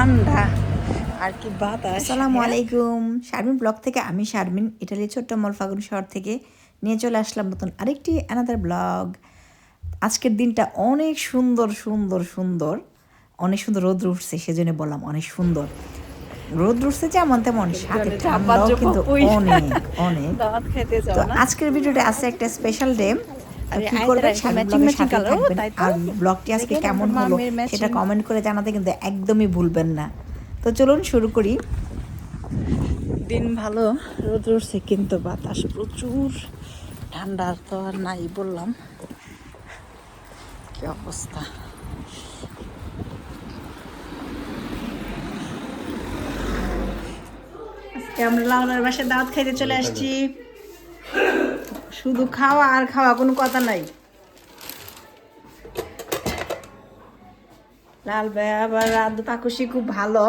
ঠান্ডা। আর কি বাতাস। আসসালামু আলাইকুম। শারমিন ব্লগ থেকে আমি শারমিন ইটালির ছোট্ট মলফাগুন শহর থেকে নিয়ে চলে আসলাম নতুন আরেকটি অ্যানাদার ব্লগ। আজকের দিনটা অনেক সুন্দর সুন্দর সুন্দর। অনেক সুন্দর রোদ উঠছে সেজন্য বললাম অনেক সুন্দর। রোদ উঠছে যেমন তেমন সাথে ঠান্ডাও কিন্তু অনেক অনেক। তো আজকের ভিডিওটা আছে একটা স্পেশাল ডে কি করবেন? আর ব্লগটি আজকে কেমন হলো সেটা কমেন্ট করে জানাতে কিন্তু একদমই ভুলবেন না। তো চলুন শুরু করি। দিন ভালো রোদ উঠছে কিন্তু বাতাস প্রচুর। ঠান্ডা তো আর নাই বললাম। কি অবস্থা? আজকে আমরা লাউনার বাসায় দাওয়াত খাইতে চলে আসছি। শুধু খাওয়া আর খাওয়া, কোনো কথা নাই। লাল ভাই, আবার রাধু পাকুশি খুব ভালো।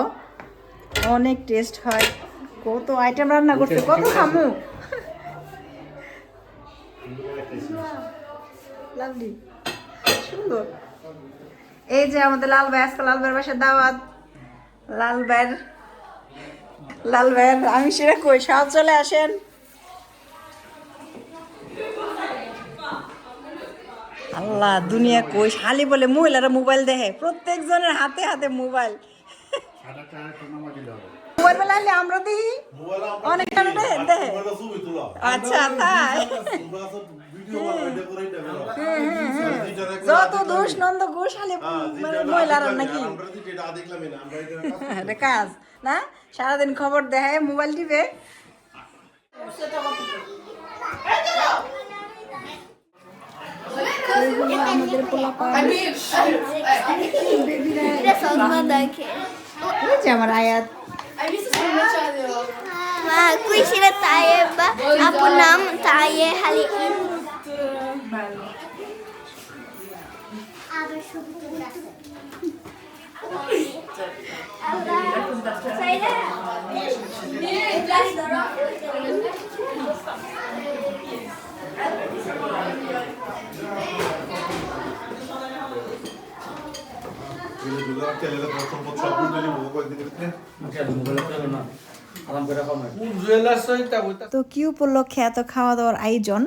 অনেক টেস্ট হয়। কত আইটেম রান্না করছে, কত খামু। সুন্দর। এই যে আমাদের লাল ভাই, আজকে লাল ভাইয়ের বাসায় দাওয়াত। লাল ভাইয়ের লাল ভাইয়ের আমি সেটা কই? সব চলে আসেন। আল্লাহ, দুনিয়া কই শালি বলে মহিলারা মোবাইল দেখে। প্রত্যেক জনের হাতে হাতে মোবাইল। মোবাইল আমরা অনেক আচ্ছা তাই। যত দোষ নন্দ ঘোষ খালি মানে মহিলারা নাকি? কাজ, না? সারাদিন খবর দেয় মোবাইল টিপে। আমাদের পোলাপান এই যে আমার আয়াত Ma qui si la taie ba apunam taie hali তো কি উপলক্ষে এত খাওয়া দাওয়ার আয়োজন?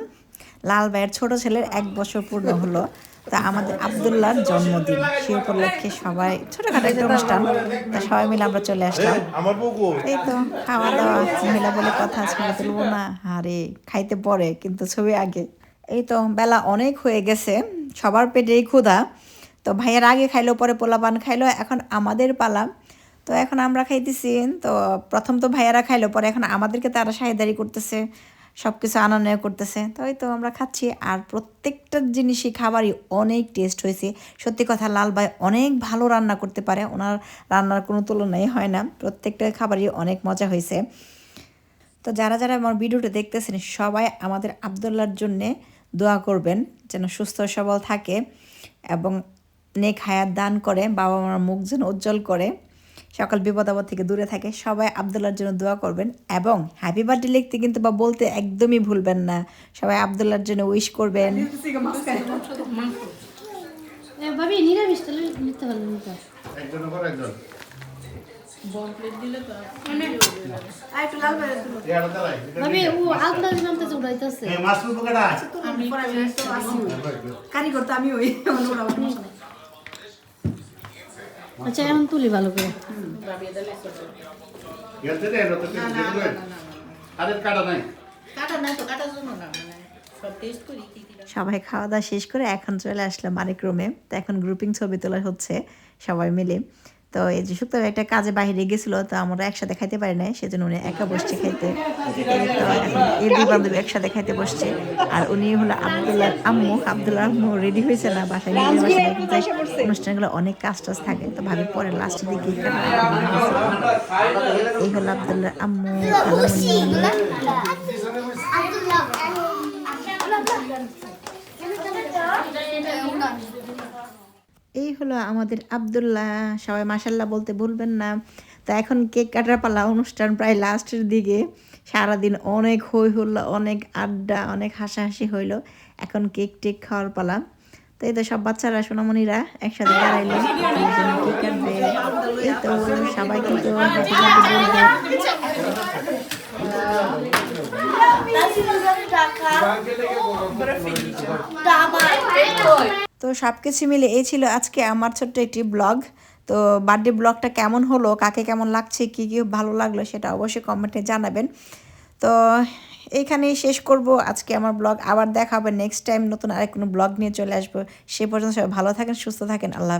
লাল ভাইয়ের ছোট ছেলের এক বছর পূর্ণ হলো। তা আমাদের আবদুল্লাহর জন্মদিন। সে উপলক্ষে সবাই ছোটখাটো একটা অনুষ্ঠান। তা সবাই মিলে আমরা চলে আসলাম। আমার বউ এই তো খাওয়া দাওয়া মহিলা বলে কথা ছবি তুলবো না। আরে খাইতে পরে কিন্তু ছবি আগে। এই তো বেলা অনেক হয়ে গেছে। সবার পেটেই ক্ষুধা। তো ভাইয়ের আগে খাইলো, পরে পোলাপান খাইলো, এখন আমাদের পালা। তো এখন আমরা খাইতেছি, তো প্রথম তো ভাইয়ারা খাইলো, পরে এখন আমাদেরকে তারা সাহেদারি করতেছে সব কিছু আনন্দ করতেছে। তো ওই তো আমরা খাচ্ছি, আর প্রত্যেকটা জিনিসই, খাবারই অনেক টেস্ট হয়েছে। সত্যি কথা, লাল ভাই অনেক ভালো রান্না করতে পারে, ওনার রান্নার কোনো তুলনাই হয় না, প্রত্যেকটা খাবারই অনেক মজা হয়েছে। তো যারা যারা আমার ভিডিওটা দেখতেছেন, সবাই আমাদের আবদুল্লার জন্যে দোয়া করবেন, যেন সুস্থ সবল থাকে, এবং নেক হায়াত দান করে বাবা মার মুখ যেন উজ্জ্বল করে। সকল বিপদ আপদ থেকে দূরে থাকে। সবাই আবদুল্লার জন্য দোয়া করবেন এবং হ্যাপি বার্থডে লিখতে কিন্তু বা বলতে একদমই ভুলবেন না। সবাই আবদুল্লার জন্য উইশ করবেন। কারিগর তো আমি ওই আচ্ছা এখন তুলি ভালো করে। সবাই খাওয়া দাওয়া শেষ করে এখন চলে আসলাম আরেক রুমে তো এখন গ্রুপিং ছবি তোলা হচ্ছে সবাই মিলে। তো এই যে শুক্তো একটা কাজে বাইরে গেছিল, তো আমরা একসাথে খাইতে পারি নাই, সেজন্য উনি একা বসছে খাইতে। এই দুই বান্ধবী একসাথে খাইতে বসছে। আর উনি হলো আবদুল্লাহ আম্মু আবদুল্লাহ আম্মু রেডি হয়েছে না, বাসায় অনুষ্ঠানগুলো অনেক কাজ টাজ থাকে, তো ভাবি পরে লাস্টের দিকে এই হলো আবদুল্লাহ আম্মু এই হলো আমাদের আবদুল্লাহ। সবাই মাসাল্লাহ বলতে ভুলবেন না। তা এখন কেক কাটার পালা অনুষ্ঠান প্রায় লাস্টের দিকে। সারাদিন অনেক হই হুল্লা অনেক আড্ডা অনেক হাসাহাসি হইল। এখন কেক টেক খাওয়ার পালা। তো এই তো সব বাচ্চারা সোনামণিরা একসাথে দাঁড়াইলো। কেক কাটবে। এই তো সবাই কিন্তু। তো সব কিছু মিলে এই ছিল আজকে আমার ছোট্ট একটি ব্লগ। তো বার্থডে ব্লগটা কেমন হলো, কাকে কেমন লাগছে, কী কী ভালো লাগল সেটা অবশ্যই কমেন্টে জানাবেন। তো এইখানেই শেষ করব, আজকে আমার ব্লগ আবার দেখা হবে নেক্সট টাইম নতুন আরেক কোনো ব্লগ নিয়ে চলে আসব। সে পর্যন্ত সবাই ভালো থাকেন, সুস্থ থাকেন, আল্লাহ।